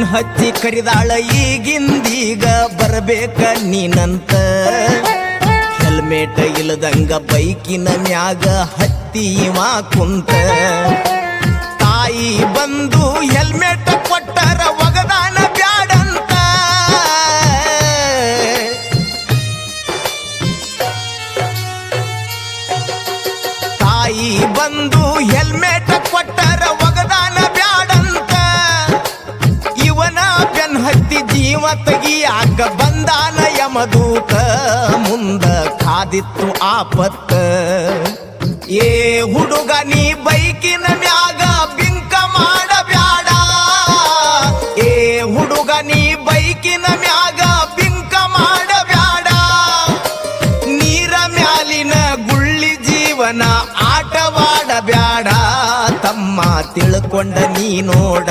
Phone ಹಚ್ಚಿ ಕರಿದಾಳ ಈಗಿಂದೀಗ ಬರಬೇಕ ನೀನಂತ. Helmet ಇಲ್ಲದಂಗ ಬೈಕಿನ ಮ್ಯಾಗ ಹತ್ತಿ ಮಾ ಕುಂತ. ತಾಯಿ ಬಂದು ಹೆಲ್ಮೆಟ್ ಕೊಟ್ಟರ ಒಗದಾನ ಬ್ಯಾಡಂತ. ತಾಯಿ ಬಂದು ಹೆಲ್ಮೆಟ್ ಹತ್ತಿ ಜೀವ ತೆಗಿಯಾಕ ಬಂದಾನ ಯಮದೂತ. ಮುಂದ ಕಾದಿತ್ತು ಆಪತ್ತ. ಏ ಹುಡುಗ, ನೀ ಬೈಕಿನ ಮ್ಯಾಗ ಬಿಂಕ ಮಾಡಬ್ಯಾಡ. ಏ ಹುಡುಗ, ನೀ ಬೈಕಿನ ಮ್ಯಾಗ ಬಿಂಕ ಮಾಡಬ್ಯಾಡ. ನೀರ ಮ್ಯಾಲಿನ ಗುಳ್ಳಿ ಜೀವನ ಆಟವಾಡಬ್ಯಾಡ. ತಮ್ಮ ತಿಳ್ಕೊಂಡ ನೀ ನೋಡ.